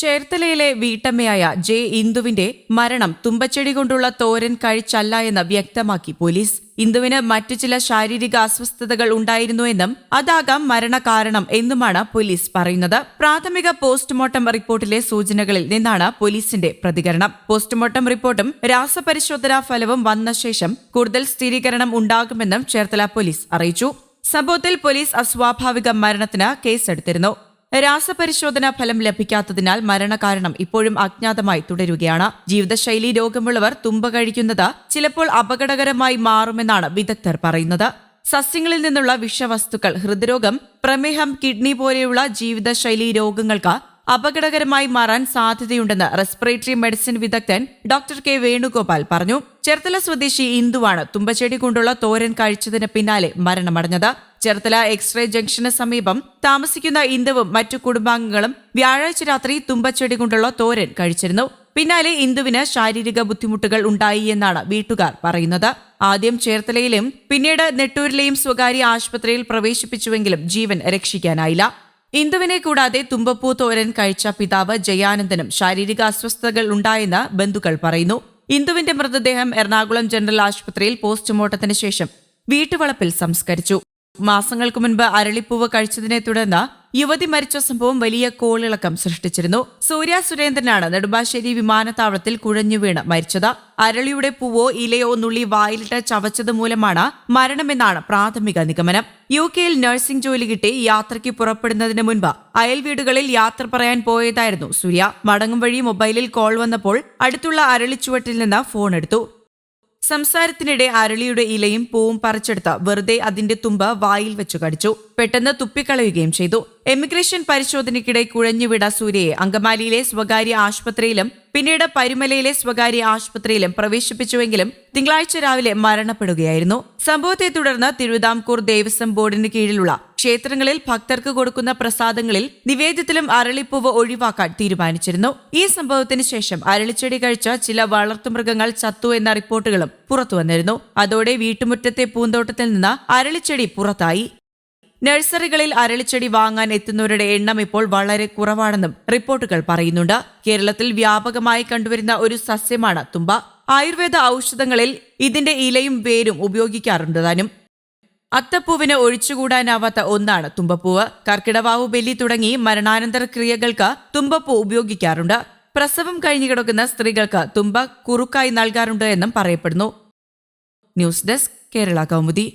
ചേർത്തലയിലെ വീട്ടമ്മയായ J ഇന്ദുവിന്റെ മരണം തുമ്പച്ചെടി കൊണ്ടുള്ള തോരൻ കഴിച്ചല്ല എന്ന് വ്യക്തമാക്കി പോലീസ്. ഇന്ദുവിന് മറ്റു ചില ശാരീരിക അസ്വസ്ഥതകൾ ഉണ്ടായിരുന്നുവെന്നും അതാകാം മരണകാരണം എന്നുമാണ് പോലീസ് പറയുന്നത്. പ്രാഥമിക പോസ്റ്റ്മോർട്ടം റിപ്പോർട്ടിലെ സൂചനകളിൽ നിന്നാണ് പോലീസിന്റെ പ്രതികരണം. പോസ്റ്റ്മോർട്ടം റിപ്പോർട്ടും രാസപരിശോധനാ ഫലവും വന്ന ശേഷം കൂടുതൽ സ്ഥിരീകരണം ഉണ്ടാകുമെന്നും ചേർത്തല പോലീസ് അറിയിച്ചു. സംഭവത്തിൽ പോലീസ് അസ്വാഭാവിക മരണത്തിന് കേസെടുത്തിരുന്നു. രാസപരിശോധനാ ഫലം ലഭിക്കാത്തതിനാൽ മരണകാരണം ഇപ്പോഴും അജ്ഞാതമായി തുടരുകയാണ്. ജീവിതശൈലി രോഗമുള്ളവർ തുമ്പ കഴിക്കുന്നത് ചിലപ്പോൾ അപകടകരമായി മാറുമെന്നാണ് വിദഗ്ധർ പറയുന്നത്. സസ്യങ്ങളിൽ നിന്നുള്ള വിഷവസ്തുക്കൾ ഹൃദ്രോഗം പ്രമേഹം കിഡ്നി പോലെയുള്ള ജീവിതശൈലി രോഗങ്ങൾക്ക് അപകടകരമായി മാറാൻ സാധ്യതയുണ്ടെന്ന് റെസ്പിറേറ്ററി മെഡിസിൻ വിദഗ്ധൻ ഡോക്ടർ കെ വേണുഗോപാൽ പറഞ്ഞു. ചേർത്തല സ്വദേശി ഇന്ദുവാണ് തുമ്പച്ചെടി കൊണ്ടുള്ള തോരൻ കഴിച്ചതിന് പിന്നാലെ മരണമടഞ്ഞത്. ചേർത്തല എക്സ്റേ ജംഗ്ഷന് സമീപം താമസിക്കുന്ന ഇന്ദുവും മറ്റു കുടുംബാംഗങ്ങളും വ്യാഴാഴ്ച രാത്രി തുമ്പച്ചെടി കൊണ്ടുള്ള തോരൻ കഴിച്ചിരുന്നു. പിന്നാലെ ഇന്ദുവിന് ശാരീരിക ബുദ്ധിമുട്ടുകൾ ഉണ്ടായി എന്നാണ് വീട്ടുകാർ പറയുന്നത്. ആദ്യം ചേർത്തലയിലും പിന്നീട് നെട്ടൂരിലെയും സ്വകാര്യ ആശുപത്രിയിൽ പ്രവേശിപ്പിച്ചുവെങ്കിലും ജീവൻ രക്ഷിക്കാനായില്ല. ഇന്ദുവിനെ കൂടാതെ തുമ്പപ്പൂ തോരൻ കഴിച്ച പിതാവ് ജയാനന്ദനും ശാരീരിക അസ്വസ്ഥതകൾ ഉണ്ടായെന്ന് ബന്ധുക്കൾ പറയുന്നു. ഇന്ദുവിന്റെ മൃതദേഹം എറണാകുളം ജനറൽ ആശുപത്രിയിൽ പോസ്റ്റ്മോർട്ടത്തിന് ശേഷം വീട്ടുവളപ്പിൽ സംസ്കരിച്ചു. മാസങ്ങൾക്ക് മുൻപ് അരളിപ്പൂവ് കഴിച്ചതിനെ തുടർന്ന് യുവതി മരിച്ച സംഭവം വലിയ കോളിളക്കം സൃഷ്ടിച്ചിരുന്നു. സൂര്യ സുരേന്ദ്രനാണ് നെടുമ്പാശ്ശേരി വിമാനത്താവളത്തിൽ കുഴഞ്ഞു വീണ് മരിച്ചത്. അരളിയുടെ പൂവോ ഇലയോ നുള്ളി വായിലിട്ട് ചവച്ചത് മൂലമാണ് മരണമെന്നാണ് പ്രാഥമിക നിഗമനം. യു കെയിൽ നഴ്സിംഗ് ജോലി കിട്ടി യാത്രയ്ക്ക് പുറപ്പെടുന്നതിന് മുൻപ് അയൽ വീടുകളിൽ യാത്ര പറയാൻ പോയതായിരുന്നു സൂര്യ. മടങ്ങും വഴി മൊബൈലിൽ കോൾ വന്നപ്പോൾ അടുത്തുള്ള അരളിച്ചുവട്ടിൽ നിന്ന് ഫോൺ എടുത്തു. സംസാരത്തിനിടെ അരളിയുടെ ഇലയും പൂവും പറിച്ചെടുത്ത വെറുതെ അതിന്റെ തുമ്പ വായിൽ വെച്ചു കടിച്ചു. പെട്ടെന്ന് തുപ്പിക്കളയുകയും ചെയ്തു. എമിഗ്രേഷൻ പരിശോധനയ്ക്കിടെ കുഴഞ്ഞുവിട സൂര്യയെ അങ്കമാലിയിലെ സ്വകാര്യ ആശുപത്രിയിലും പിന്നീട് പരുമലയിലെ സ്വകാര്യ ആശുപത്രിയിലും പ്രവേശിപ്പിച്ചുവെങ്കിലും തിങ്കളാഴ്ച രാവിലെ മരണപ്പെടുകയായിരുന്നു. സംഭവത്തെ തുടർന്ന് തിരുവിതാംകൂർ ദേവസ്വം ബോർഡിന് കീഴിലുള്ള ക്ഷേത്രങ്ങളിൽ ഭക്തർക്ക് കൊടുക്കുന്ന പ്രസാദങ്ങളിൽ നിവേദ്യത്തിലും അരളിപ്പൂവ് ഒഴിവാക്കാൻ തീരുമാനിച്ചിരുന്നു. ഈ സംഭവത്തിന് ശേഷം അരളിച്ചെടി കഴിച്ച ചില വളർത്തുമൃഗങ്ങൾ ചത്തു എന്ന റിപ്പോർട്ടുകളും പുറത്തുവന്നിരുന്നു അതോടെ വീട്ടുമുറ്റത്തെ പൂന്തോട്ടത്തിൽ നിന്ന് അരളിച്ചെടി പുറത്തായി. നഴ്സറികളിൽ അരളിച്ചെടി വാങ്ങാൻ എത്തുന്നവരുടെ എണ്ണം ഇപ്പോൾ വളരെ കുറവാണെന്നും റിപ്പോർട്ടുകൾ പറയുന്നുണ്ട്. കേരളത്തിൽ വ്യാപകമായി കണ്ടുവരുന്ന ഒരു സസ്യമാണ് തുമ്പ. ആയുർവേദ ഔഷധങ്ങളിൽ ഇതിന്റെ ഇലയും വേരും ഉപയോഗിക്കാറുണ്ട് താനും. അത്തപ്പൂവിന് ഒഴിച്ചുകൂടാനാവാത്ത ഒന്നാണ് തുമ്പപ്പൂവ്. കർക്കിടവാവു ബലി തുടങ്ങി മരണാനന്തര ക്രിയകൾക്ക് തുമ്പപ്പൂ ഉപയോഗിക്കാറുണ്ട്. പ്രസവം കഴിഞ്ഞു കിടക്കുന്ന സ്ത്രീകൾക്ക് തുമ്പ കുറുക്കായി നൽകാറുണ്ട് എന്നും പറയപ്പെടുന്നു. News desk Kerala Kaumudi.